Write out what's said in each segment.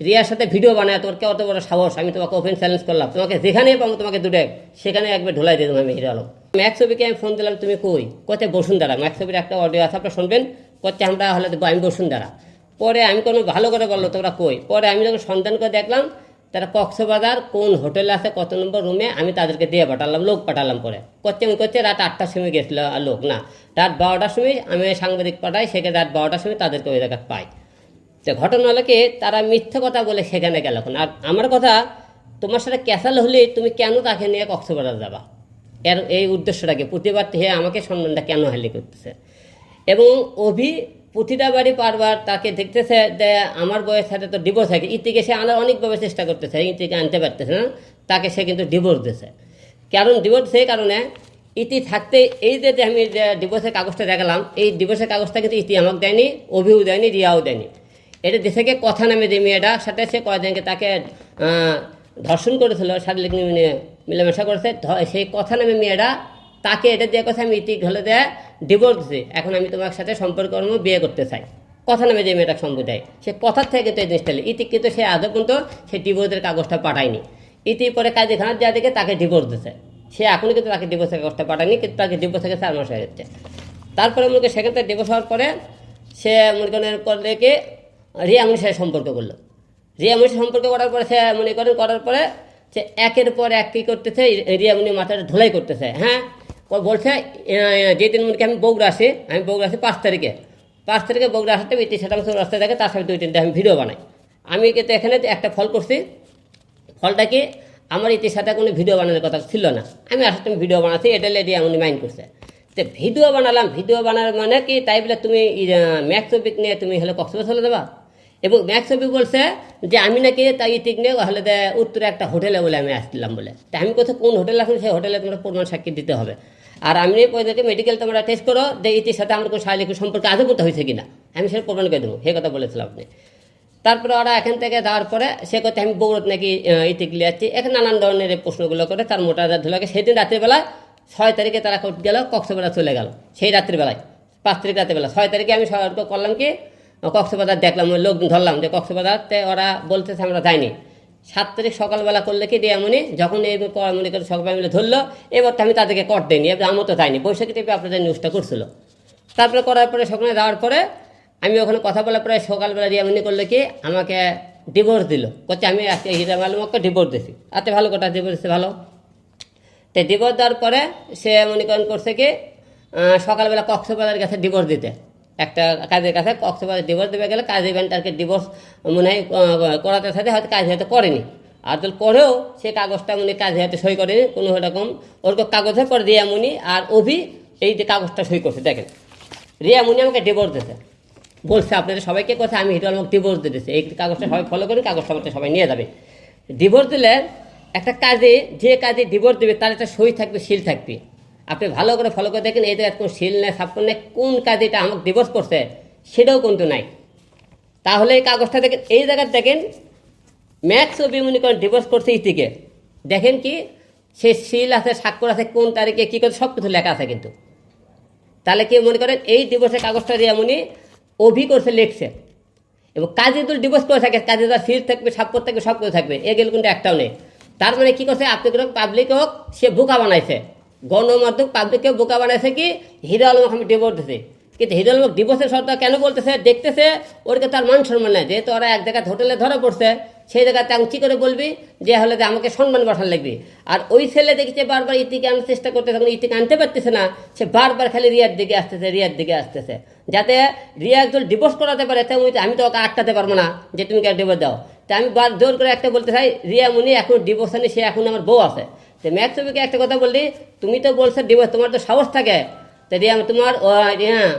রিয়ার সাথে ভিডিও বানায় তোর কে অত বড় সাহস, আমি তোমাকে ওপেন চ্যালেঞ্জ করলাম। তোমাকে যেখানেই পাবো তোমাকে দুটো সেখানে একবার ঢোলাই দিলাম আমি হিরো আলম। ম্যাক্স ছবিকে আমি ফোন দিলাম, তুমি কই? কোথায় বসুন্ধরা। ম্যাক্স ছবির একটা অডিও আছে, আপনারা শুনবেন। কোথায় আমরা হলে আমি বসুন্ধরা। পরে আমি কোনো ভালো করে বলল, তোমরা কই? পরে আমি যখন সন্ধান করে দেখলাম, তারা কক্সবাজার কোন হোটেলে আছে, কত নম্বর রুমে আমি তাদেরকে দিয়ে পাঠালাম, লোক পাঠালাম পরে। করছে আমি করছে রাত আটটার সময় গেছিল লোক, না? রাত বারোটার সময় আমি সাংবাদিক পাঠাই, সেখানে রাত বারোটার সময় তাদেরকে ওই জায়গায় পাই। তো ঘটনা তারা মিথ্যে কথা বলে সেখানে গেল আর আমার কথা, তোমার সাথে ক্যাসাল হলে তুমি কেন তাকে নিয়ে কক্সবাজার যাবা? এর এই উদ্দেশ্যটাকে প্রতিবার হে আমাকে সম্মানটা কেন হালি করতেছে? এবং অভি প্রতিটা বাড়ি পারবার তাকে দেখতেছে যে আমার বয়স সাথে তো ডিভোর্স থাকে ইতিকে সে আনার অনেকভাবে চেষ্টা করতেছে ইতিকে আনতে পারতেছে না, তাকে সে কিন্তু ডিভোর্স দিছে কারণ ডিভোর্স সেই কারণে ইতি থাকতে এই যে আমি যে ডিভোর্সের কাগজটা দেখালাম, এই ডিভোর্সের কাগজটা কিন্তু ইতি আমাকে দেয়নি, অভিও দেয়নি, রিয়াও দেয়নি। এটা দেশে কথা নামে যে মেয়েটা, সাথে সে কয়েকদিনকে তাকে ধর্ষণ করেছিল, শারীরিক নিয়ে মিলেমিশা করেছে। সেই কথা নামে মেয়েটা তাকে এটা দিয়ে কথা আমি ইতি হলে দেয় ডিভোর্স দিছি। এখন আমি তোমার সাথে সম্পর্ক বিয়ে করতে চাই। কথা নামে যে মেয়েটা সম্ভব দেয় সে কথার থেকে কিন্তু এই জিনিসটা ইতি কিন্তু সে আদৌ পর্যন্ত সে ডিভোর্সের কাগজটা পাঠায়নি। ইতি পরে কাজে খানার যা দিকে তাকে ডিভোর্স দিছে। সে এখনও কিন্তু তাকে ডিভোর্সের কাগজটা পাঠায়নি, কিন্তু তাকে ডিভোর্স থেকে চার মাস হয়ে যাচ্ছে। তারপরে মনে করি সেখান থেকে ডিভোর্স হওয়ার পরে সে মনে করেন করলে কি রিয়ামনির সাথে সম্পর্ক করল। রিয়ামনির সাথে সম্পর্ক করার পরে সে মনে করেন, করার পরে সে একের পর এক কী করতেছে রিয়ামনি মাথাটা ধুলাই করতেছে হ্যাঁ? বলছে যেদিন মনে আমি বগুড়া আসি, আমি বগুড়া আসি পাঁচ তারিখে। পাঁচ তারিখে বগুড়া আসাতে ইতি শতাংশ রাস্তায় থাকে তার সাথে দুই, তিনটা আমি ভিডিও বানাই। আমি কিন্তু এখানে একটা ফল করছি। ফলটা কি? আমার ইতির সাথে কোনো ভিডিও বানানোর কথা ছিল না। আমি আসলে তুমি ভিডিও বানাচ্ছি, এটা লেডি এমন মাইন্ড করছে। তো ভিডিও বানালাম, ভিডিও বানার মানে কি? তাই বলে তুমি ম্যাক্সবিক নিয়ে তুমি হলে কক্সবাজার চলে দেবা এবং ম্যাক্সবিক বলছে যে, আমি নাকি তাই ইতিক নিয়ে হলে দে, উত্তরে একটা হোটেলে বলে আমি আসছিলাম বলে। তা আমি কোথাও কোন হোটেলে আসলে সেই হোটেলে তোমরা প্রমাণ সাক্ষী দিতে হবে। আর আমি পয়দাকে মেডিকেল তোমরা টেস্ট করো, যে ইতির সাথে আমার কোনো শারীরিক সম্পর্ক আদৌ করতে হয়েছে কিনা। আমি সেটা প্রমাণ করে দেবো সে কথা বলেছিলাম আপনি। তারপরে ওরা এখান থেকে যাওয়ার পরে সে কথা আমি বৌরত নাকি ইতিক যাচ্ছি। এখানে নানান ধরনের প্রশ্নগুলো করে তার মোটা ধুলাকে সেদিন রাত্রিবেলা ছয় তারিখে তারা গেল, কক্সবাজার চলে গেল। সেই রাত্রিবেলায়, পাঁচ তারিখ রাত্রিবেলা। ছয় তারিখে আমি করলাম কি কক্সবাজার দেখলাম, ওই লোক ধরলাম যে কক্সবাজারতে ওরা বলতেছে আমরা যাইনি। সাত তারিখ সকালবেলা করলে কি রিয়ামনি যখন এই ক- মনে করে সকাল মিলে ধরলো, এবার তো আমি তাদেরকে কট দিইনি, এবার আমার তো যাইনি। বৈশাখী টিপে আপনাদের নিউজটা করছিল। তারপরে করার পরে সকালে যাওয়ার পরে আমি ওখানে কথা বলার পরে সকালবেলা রিয়ামনি করলে কি, আমাকে ডিভোর্স দিল। করছে আমি আজকে হিরাম আলমকে ডিভোর্স দিছি। আতে ভালো কথা ডিভোর্স দিচ্ছে ভালো। তো ডিভোর্স দেওয়ার পরে সে মনে করেন করছে কি সকালবেলা কক্সবাজার গেছে ডিভোর্স দিতে। একটা কাজের কাছে কক্সবাজার ডিভোর্স দেবে গেলে কাজ ইভেন্ট আর কি ডিভোর্স মনে হয় করাতে সাথে হয়তো কাজ হয়তো করেনি। আর যদি করেও সে কাগজটা মনে কাজ হয়তো সই করেনি, কোনো রকম ওরকম কাগজে পরে রিয়ামুনি আর অভি এই যে কাগজটা সই করছে, দেখেন। রিয়ামুনি আমাকে ডিভোর্স দিতে বলছে, আপনাদের সবাইকে কথা, আমি হিটু আমাকে ডিভোর্স দিতেছি এই কাগজটা সবাই ফলো করি কাগজটা আমাকে সবাই নিয়ে যাবে। ডিভোর্স দিলে একটা কাজে, যে কাজে ডিভোর্স দেবে, তার একটা সই থাকবে সিল থাকবে। আপনি ভালো করে ফলো করে দেখেন জায়গায় কোনো সিল নেই সাপোর্ট নেই কোন কাজে এটা আমাকে ডিভোর্স করছে, সেটাও কিন্তু নাই। তাহলে এই কাগজটা দেখেন, এই জায়গায় দেখেন ম্যাক্স অবি মনে করেন ডিভোর্স করছে ইতিকে দেখেন কি, সে শিল আছে, স্বাক্ষর আছে, কোন তারিখে কী করে সব কিছু লেখা আছে কিন্তু। তাহলে কি মনে করেন, এই ডিভোর্সের কাগজটা দিয়ে উনি অভি করছে, লিখছে। এবং কাজে যদি ডিভোর্স করে থাকে, কাজে তার সিল থাকবে সাক্ষর থাকবে সব কিছু থাকবে এগুলো কিন্তু একটাও নেই। তার মানে কি করছে, আপনি পাবলিক হোক, সে বোকা বানাইছে। গণমাধ্যম পাবলিককে বোকা বানাইছে কি? হিরো আলম আমি কিন্তু হিরো আলম ডিভোর্সের শর্ত কেন বলতেছে? দেখতেছে ওরকে তার মান সম্মান নেই। যেহেতু ওরা এক জায়গায় হোটেলে ধরা পড়ছে, সেই জায়গাতে আমি কী করে বলবি যে হলে যে আমাকে সম্মান বসান লাগবে। আর ওই ছেলে দেখেছে বারবার ইতিকে আনার চেষ্টা করতেছে, তখন ইতিকে আনতে পারতেছে না। সে বারবার খালি রিয়ার দিকে আসতেছে, রিয়ার দিকে আসতেছে। যাতে রিয়া একজন ডিভোর্স করাতে পারে তেমন আমি তো ওকে আটকাতে পারব না যে তুমি কে ডিভোর্স দাও। তা আমি বার জোর করে একটা বলতে চাই, রিয়া মুনি, এখন ডিভোর্স আনি সে এখন আমার বউ আছে। তো ম্যাথ ছবিকে একটা কথা বললি? তুমি তো বলছো ডিভোর্স, তোমার তো সাহস থাকে। তো রিয়া তোমার হ্যাঁ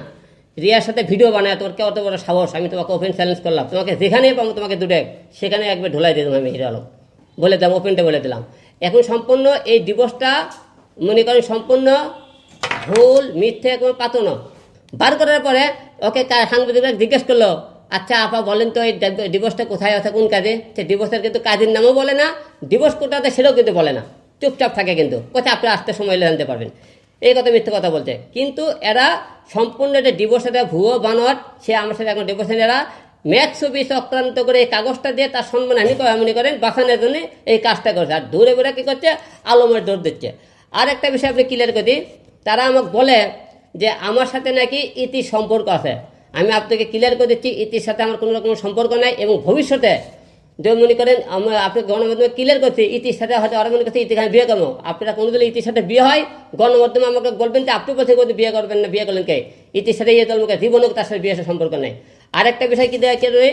রিয়ার সাথে ভিডিও বানায়, তোর কে অত বড় সাহস? আমি তোমাকে ওপেন চ্যালেঞ্জ করলাম। তোমাকে যেখানেই পাবো, তোমাকে দুটো, সেখানে একবার ঢোলাই দিলাম আমি হিরো আলম বলে দিলাম ওপেনটা বলে দিলাম। এখন সম্পূর্ণ এই ডিভোর্সটা মনে করেন সম্পূর্ণ ভুল, মিথ্যে, কোনো পাতনো বার করার পরে ওকে সাংবাদিকরা জিজ্ঞেস করল আচ্ছা আপা, বলেন তো এই ডিভোর্সটা কোথায় আছে? কোন কাজে? সে ডিভোর্সের কিন্তু কাজের নামও বলে না ডিভোর্স কোথাতে সেটাও কিন্তু বলে না। চুপচাপ থাকে কিন্তু। কোথায় আপনি আসতে সময় জানতে পারবেন। এই কথা মিথ্যে কথা বলছে। কিন্তু এরা সম্পূর্ণ যে ডিভোর্স এটা ভুয়ো বানোয়াট সে আমার সাথে এখন ডিভোর্স এরা ম্যাথ ছবি চক্রান্ত করে এই কাগজটা দিয়ে তার সম্মান হানি করে মনে করেন, বাঁচানোর জন্য এই কাজটা করছে। আর দূরে বেড়ে কী করছে? আলমের দৌড় দিচ্ছে। আর একটা বিষয় আপনি ক্লিয়ার করে দিই। তারা আমাকে বলে যে আমার সাথে নাকি ইতি সম্পর্ক আছে। আমি আপনাকে ক্লিয়ার করে দিচ্ছি, ইতির সাথে আমার কোনো রকম সম্পর্ক নাই এবং ভবিষ্যতে যে মনে করেন, আমরা আপনি গণমাধ্যমে ক্লিয়ার করছি ইতির সাথে হয়তো আরও মনে করছে আমি বিয়ে করব। আপনারা কোনো দিন ইতির সাথে বিয়ে হয়, গণমাধ্যমে আমাকে বলবেন যে আপনি কোথায় কোথায় বিয়ে করবেন না, বিয়ে করলেন কে? ইতির সাথে ইয়ে তোর মুখে জীবনও তার সাথে বিয়ে সম্পর্ক নেই। আরেকটা বিষয় কি দেওয়া রয়ে?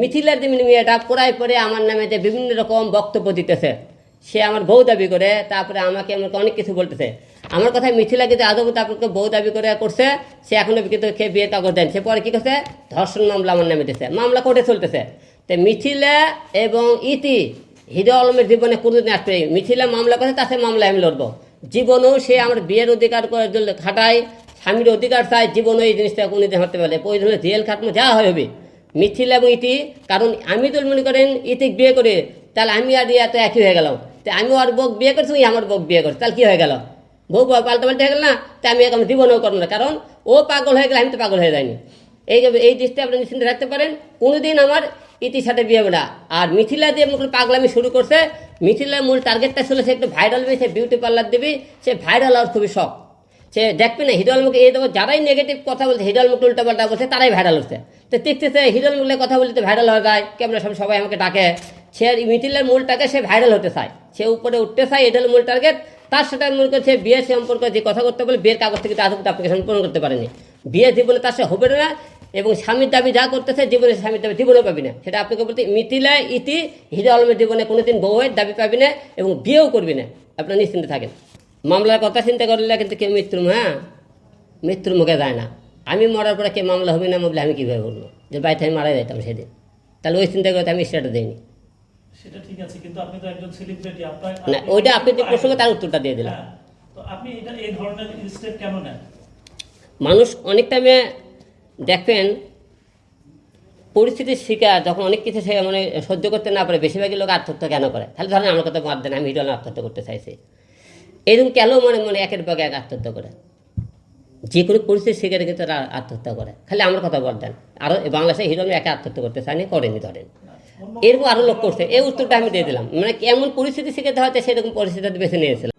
মিথিলার যে মেয়েটা, পড়ায় পরে আমার নামে যে বিভিন্ন রকম বক্তব্য দিতেছে। সে আমার বউ দাবি করে, তারপরে আমাকে আমাকে অনেক কিছু বলতেছে। আমার কথা মিথিলা কিন্তু আদৌ আপনাকে বউ দাবি করে করছে, সে এখনও কিন্তু খেয়ে বিয়ে কাগজ দেন সে পরে কি করছে? ধর্ষণ মামলা আমার নামে দিচ্ছে মামলা কোর্টে চলতেছে। তো মিথিলা এবং ইতি হিরো আলমের জীবনে কোনোদিন আসবে। মিথিলা মামলা করে তাতে মামলা আমি লড়বো। জীবনেও সে আমার বিয়ের অধিকার করে খাটায়, স্বামীর অধিকার চায় জীবনে এই জিনিসটা কোনোদিন হতে পারে। প্রয়োজনে জেল খাটমো যা হয় হবে। মিথিল এবং ইতি, কারণ আমি তো মনে করেন ইতিক বিয়ে করে, তাহলে আমি আর ইয়া তো একই হয়ে গেলাম। তো আমি ওর বক বিয়ে করছি আমার বক বিয়ে করছি, তাহলে কী হয়ে গেল? বউ পাল্টা পাল্টা হয়ে গেল না? তা আমি এখন জীবনেও করব না, কারণ ও পাগল হয়ে গেলে আমি তো পাগল হয়ে যাইনি। এই এই দৃষ্টি আপনি নিশ্চিন্তে রাখতে পারেন। কোনোদিন আমার ইতির সাথে বিয়ে হবে না। আর মিথিলা দিয়ে করেন পাগলামি শুরু করছে, মিথিলার মূল টার্গেটটা ছিল সে একটু ভাইরাল হবে সে বিউটি পার্লার দিবি, সে ভাইরাল হওয়ার খুবই শখ। সে দেখবে না হিরোল মুখে এই দেবো, যারাই নেগেটিভ কথা বলছে হিরোল মুখ উল্টা পাল্টা বলছে, তারাই ভাইরাল হচ্ছে। তো দেখতেছে হিরোল মুখলে কথা বলতে ভাইরাল হয়ে যায়, কেমন সব সবাই আমাকে ডাকে। সে মিথিলের মূলটাকে সে ভাইরাল হতে চায়। সে উপরে উঠতে চায় এটা মূল টার্গেট তার সাথে মনে করছে বিয়ে সম্পর্কে যে কথা করতে বলে, বিয়ের কাগজ থেকে পর্যন্ত অ্যাপ্লিকেশন পূরণ করতে পারেনি। বিয়ে জীবনে তার সাথে হবে না এবং স্বামীর দাবি যা করতেছে জীবনে স্বামীর দাবি জীবনেও পাবি না। সেটা আপনাকে বলতে মিথিলা ইতি হিরো আলমের জীবনে কোনোদিন বউয়ের দাবি পাবি না এবং বিয়েও করবি না। আপনার নিশ্চিন্তে থাকেন। মামলার কথা চিন্তা করলে কিন্তু কেউ মৃত্যুর হ্যাঁ? মৃত্যুর মুখে যায় না। আমি মরার পরে কে মামলা হবে না বলে আমি কীভাবে বলব? যে বাড়িতে আমি মারা যাইতাম সেদিন। তাহলে ওই চিন্তা করতে আমি স্টেটা দিইনি। সেটা ঠিক আছে কিন্তু আপনি তো একজন সেলিব্রিটি আপনার না ওইটা আপনি যে প্রশ্ন তার উত্তরটা দিয়ে দিলাম হ্যাঁ, তো আপনি এটা এই ধরনের স্টেপ কেন নেন? মানুষ অনেক টাইমে দেখবেন, পরিস্থিতির শিকার যখন অনেক কিছু সে মানে সহ্য করতে না পারে, বেশিরভাগই লোক আত্মহত্যা কেন করে? তাহলে ধরেন আমার কথা বাদ দেন, আমি হিরো আত্মহত্যা করতে চাইছি। এরকম কেন মনে মনে একের পর এক আত্মহত্যা করে? যে কোনো পরিস্থিতির শিকারে কিন্তু তারা আত্মহত্যা করে। খালি আমার কথা বাদ দেন। আরও বাংলাদেশে হিরো একা আত্মহত্যা করতে চায়নি করেনি, ধরেন। এরকম আরও লোক করছে। এই উত্তরটা আমি দিয়ে দিলাম। মানে কেমন পরিস্থিতি শিখাতে হয়তো সেরকম পরিস্থিতি বেছে নিয়েছিলাম।